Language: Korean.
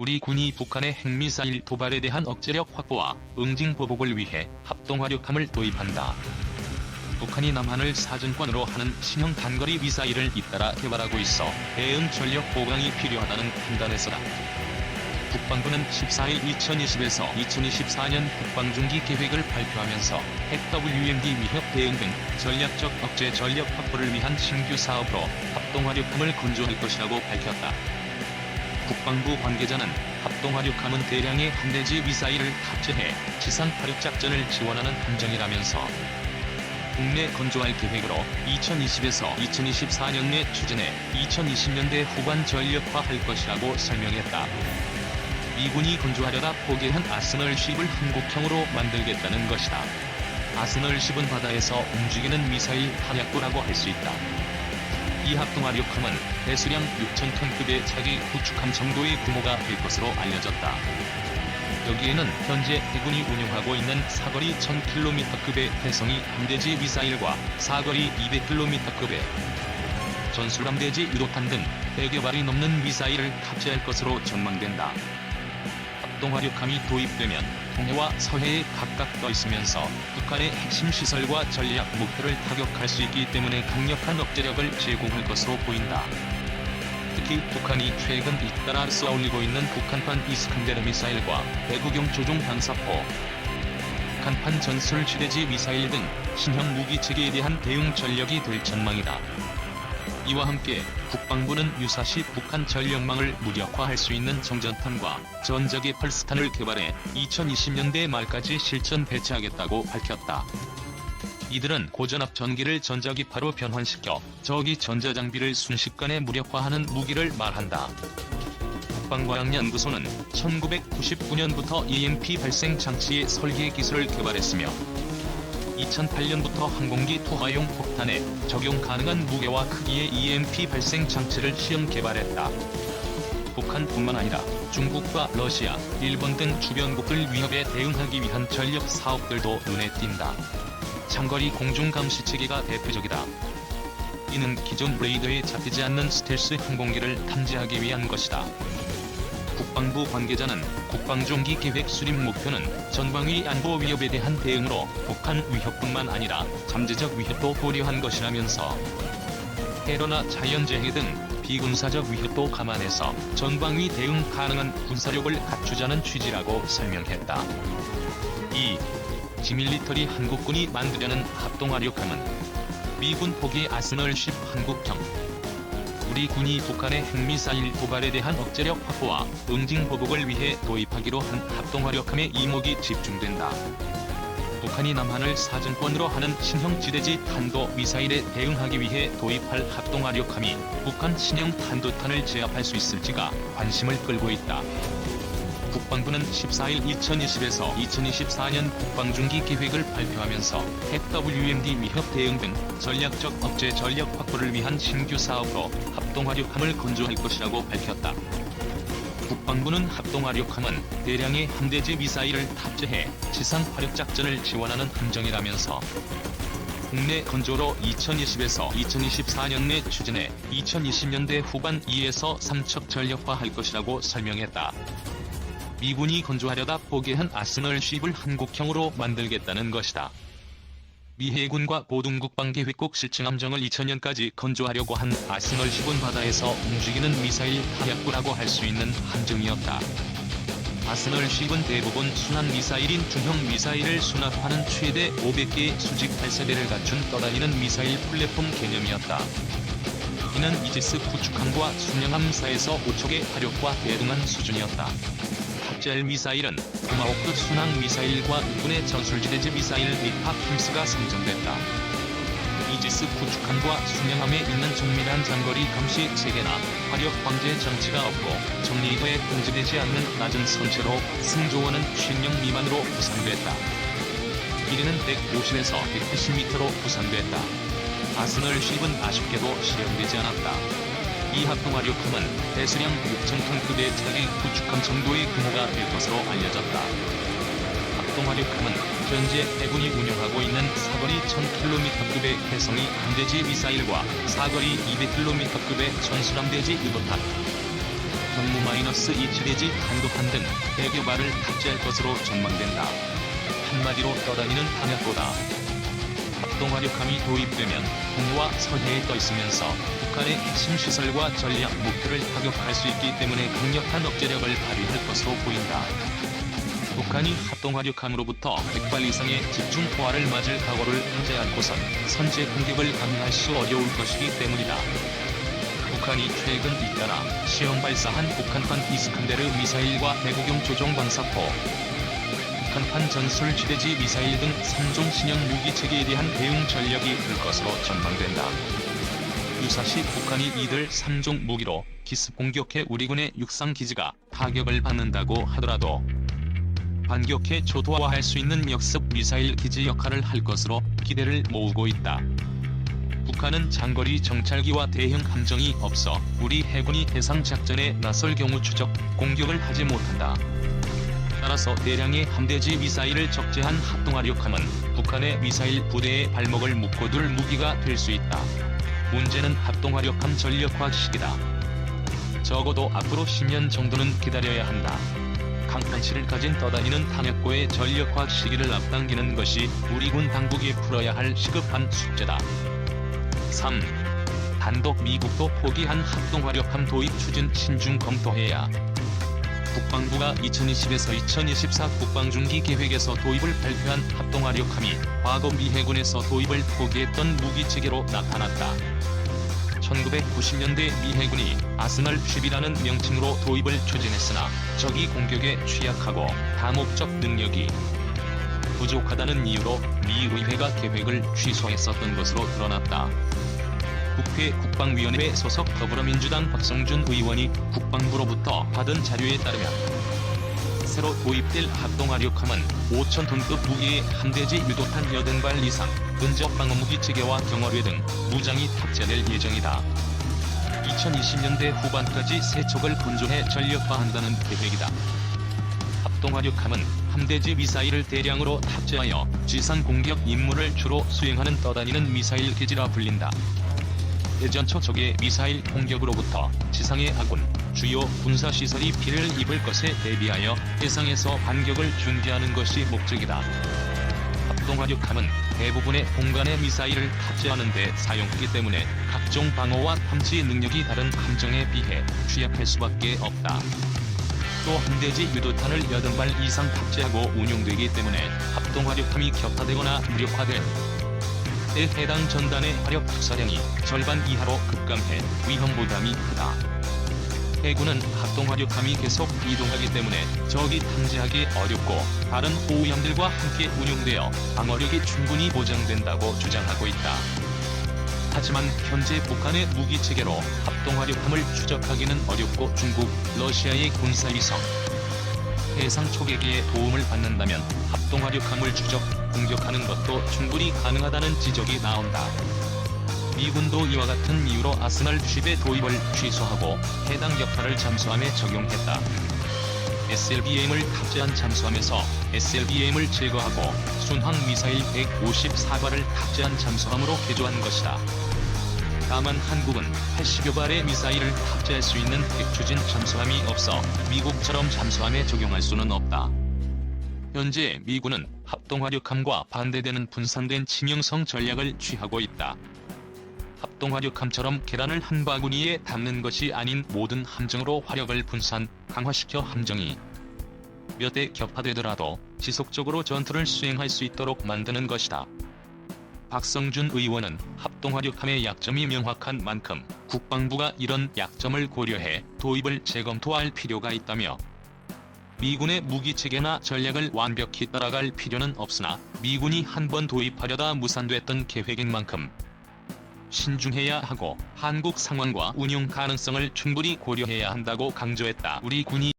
우리 군이 북한의 핵미사일 도발에 대한 억제력 확보와 응징 보복을 위해 합동화력함을 도입한다. 북한이 남한을 사정권으로 하는 신형 단거리 미사일을 잇따라 개발하고 있어 대응 전력 보강이 필요하다는 판단에서다. 국방부는 14일 2020에서 2024년 국방중기 계획을 발표하면서 핵 WMD 위협 대응 등 전략적 억제 전력 확보를 위한 신규 사업으로 합동화력함을 건조할 것이라고 밝혔다. 국방부 관계자는 합동 화력함은 대량의 함대지 미사일을 탑재해 지상 파력 작전을 지원하는 함정이라면서 국내 건조할 계획으로 2020에서 2024년 내 추진해 2020년대 후반 전력화할 것이라고 설명했다. 미군이 건조하려다 포기한 아스널 10을 한국형으로 만들겠다는 것이다. 아스널 10은 바다에서 움직이는 미사일 탄약구라고 할 수 있다. 이 합동화력함은 배수량 6,000톤급의 차기 구축함 정도의 규모가 될 것으로 알려졌다. 여기에는 현재 해군이 운용하고 있는 사거리 1000km급의 해성이 함대지 미사일과 사거리 200km급의 전술함대지 유도탄 등 100여 발이 넘는 미사일을 탑재할 것으로 전망된다. 합동화력함이 도입되면 동해와 서해에 각각 떠 있으면서 북한의 핵심 시설과 전략 목표를 타격할 수 있기 때문에 강력한 억제력을 제공할 것으로 보인다. 특히 북한이 최근 잇따라 쏘아올리고 있는 북한판 이스칸데르 미사일과 대구경 조종 방사포, 북한판 전술 지대지 미사일 등 신형 무기 체계에 대한 대응 전력이 될 전망이다. 이와 함께 국방부는 유사시 북한 전력망을 무력화할 수 있는 정전탄과 전자기 펄스탄을 개발해 2020년대 말까지 실전 배치하겠다고 밝혔다. 이들은 고전압 전기를 전자기파로 변환시켜 저기 전자장비를 순식간에 무력화하는 무기를 말한다. 국방과학연구소는 1999년부터 EMP 발생 장치의 설계 기술을 개발했으며 2008년부터 항공기 투하용 폭탄에 적용 가능한 무게와 크기의 EMP 발생 장치를 시험 개발했다. 북한뿐만 아니라 중국과 러시아, 일본 등 주변국들 위협에 대응하기 위한 전력 사업들도 눈에 띈다. 장거리 공중 감시 체계가 대표적이다. 이는 기존 레이더에 잡히지 않는 스텔스 항공기를 탐지하기 위한 것이다. 국방부 관계자는 국방종기 계획 수립 목표는 전방위 안보 위협에 대한 대응으로 북한 위협뿐만 아니라 잠재적 위협도 고려한 것이라면서 테러나 자연재해 등 비군사적 위협도 감안해서 전방위 대응 가능한 군사력을 갖추자는 취지라고 설명했다. 2. 지밀리터리 한국군이 만들려는 합동화력함은 미군 포기 아스널 10 한국형 우리 군이 북한의 핵미사일 도발에 대한 억제력 확보와 응징 보복을 위해 도입하기로 한 합동화력함의 이목이 집중된다. 북한이 남한을 사정권으로 하는 신형 지대지 탄도 미사일에 대응하기 위해 도입할 합동화력함이 북한 신형 탄도탄을 제압할 수 있을지가 관심을 끌고 있다. 국방부는 14일 2020에서 2024년 국방중기 계획을 발표하면서 핵 WMD 위협 대응 등 전략적 억제 전력 확보를 위한 신규 사업으로 합동화력함을 건조할 것이라고 밝혔다. 국방부는 합동화력함은 대량의 함대지 미사일을 탑재해 지상 화력 작전을 지원하는 함정이라면서 국내 건조로 2020에서 2024년 내 추진해 2020년대 후반 2에서 3척 전력화할 것이라고 설명했다. 미군이 건조하려다 포기한 아스널 10을 한국형으로 만들겠다는 것이다. 미 해군과 보둥국방계획국 실층함정을 2000년까지 건조하려고 한 아스널 10은 바다에서 움직이는 미사일 타약구라고 할 수 있는 함정이었다. 아스널 10은 대부분 순환 미사일인 중형 미사일을 수납하는 최대 500개의 수직 발사대를 갖춘 떠다니는 미사일 플랫폼 개념이었다. 이는 이지스 구축함과 순양함사에서 5척의 화력과 대등한 수준이었다. 탑재할 미사일은 토마호크 순항 미사일과 육군의 전술지대지 미사일 리파 킴스가 선정됐다. 이지스 구축함과 순양함에 있는 정밀한 장거리 감시 체계나 화력 방제 장치가 없고 정리도에 공제되지 않는 낮은 선체로 승조원은 쉰령 미만으로 부상됐다. 길이는 150에서 180m로 부상됐다. 아스널 10은 아쉽게도 실현되지 않았다. 이 합동화력함은 배수량 6,000톤급의 차기 구축함 정도의 규모가 될 것으로 알려졌다. 합동화력함은 현재 해군이 운영하고 있는 사거리 1000km급의 해성이 함대지 미사일과 사거리 200km급의 전술함대지 유도탄, 경무 마이너스 2치대지 한도판 등 대교 발을 탑재할 것으로 전망된다. 한마디로 떠다니는 탄약보다 합동화력함이 도입되면 동부와 서해에 떠 있으면서 북한의 핵심 시설과 전략 목표를 타격할 수 있기 때문에 강력한 억제력을 발휘할 것으로 보인다. 북한이 합동화력함으로부터 100발 이상의 집중 포화를 맞을 각오를 하지 않고선 선제 공격을 감행할 수 어려울 것이기 때문이다. 북한이 최근 잇따라 시험 발사한 북한판 이스칸데르 미사일과 대구경 조종 방사포, 북한판 전술 지대지 미사일 등 3종 신형 무기 체계에 대한 대응 전력이 될 것으로 전망된다. 유사시 북한이 이들 3종 무기로 기습 공격해 우리군의 육상 기지가 타격을 받는다고 하더라도 반격해 초도화할 수 있는 역습 미사일 기지 역할을 할 것으로 기대를 모으고 있다. 북한은 장거리 정찰기와 대형 함정이 없어 우리 해군이 해상 작전에 나설 경우 추적 공격을 하지 못한다. 따라서 대량의 함대지 미사일을 적재한 합동화력 함은 북한의 미사일 부대의 발목을 묶어둘 무기가 될 수 있다. 문제는 합동화력함 전력화 시기다. 적어도 앞으로 10년 정도는 기다려야 한다. 강판치를 가진 떠다니는 탄약고의 전력화 시기를 앞당기는 것이 우리 군 당국이 풀어야 할 시급한 숙제다. 3. 단독 미국도 포기한 합동화력함 도입 추진 신중 검토해야 국방부가 2020에서 2024 국방중기 계획에서 도입을 발표한 합동화력함이 과거 미 해군에서 도입을 포기했던 무기체계로 나타났다. 1990년대 미 해군이 아스널 10이라는 명칭으로 도입을 추진했으나 적이 공격에 취약하고 다목적 능력이 부족하다는 이유로 미 의회가 계획을 취소했었던 것으로 드러났다. 국회 국방위원회 소속 더불어민주당 박성준 의원이 국방부로부터 받은 자료에 따르면 새로 도입될 합동화력함은 5천 톤급 무기의 함대지 유도탄 80발 이상, 근접 방어무기 체계와 경어뢰 등 무장이 탑재될 예정이다. 2020년대 후반까지 세 척을 건조해 전력화한다는 계획이다. 합동화력함은 함대지 미사일을 대량으로 탑재하여 지상 공격 임무를 주로 수행하는 떠다니는 미사일 기지라 불린다. 대전초 적의 미사일 공격으로부터 지상의 아군, 주요 군사시설이 피해를 입을 것에 대비하여 해상에서 반격을 준비하는 것이 목적이다. 합동화력함은 대부분의 공간의 미사일을 탑재하는 데 사용하기 때문에 각종 방어와 탐지 능력이 다른 함정에 비해 취약할 수밖에 없다. 또 함대지 유도탄을 80발 이상 탑재하고 운용되기 때문에 합동화력함이 격화되거나 무력화될 때 해당 전단의 화력 투사량이 절반 이하로 급감해 위험 부담이 크다. 해군은 합동화력함이 계속 이동하기 때문에 적이 탐지하기 어렵고 다른 호위함들과 함께 운용되어 방어력이 충분히 보장된다고 주장하고 있다. 하지만 현재 북한의 무기 체계로 합동화력함을 추적하기는 어렵고 중국, 러시아의 군사위성, 해상 초계기의 도움을 받는다면 합동화력함을 추적, 공격하는 것도 충분히 가능하다는 지적이 나온다. 미군도 이와 같은 이유로 아스널 10의 도입을 취소하고 해당 역할을 잠수함에 적용했다. SLBM을 탑재한 잠수함에서 SLBM을 제거하고 순항 미사일 154발을 탑재한 잠수함으로 개조한 것이다. 다만 한국은 80여 발의 미사일을 탑재할 수 있는 핵추진 잠수함이 없어 미국처럼 잠수함에 적용할 수는 없다. 현재 미군은 합동화력함과 반대되는 분산된 치명성 전략을 취하고 있다. 합동화력함처럼 계란을 한 바구니에 담는 것이 아닌 모든 함정으로 화력을 분산, 강화시켜 함정이 몇 대 격파되더라도 지속적으로 전투를 수행할 수 있도록 만드는 것이다. 박성준 의원은 합동화력함의 약점이 명확한 만큼 국방부가 이런 약점을 고려해 도입을 재검토할 필요가 있다며 미군의 무기체계나 전략을 완벽히 따라갈 필요는 없으나 미군이 한 번 도입하려다 무산됐던 계획인 만큼 신중해야 하고 한국 상황과 운용 가능성을 충분히 고려해야 한다고 강조했다. 우리 군이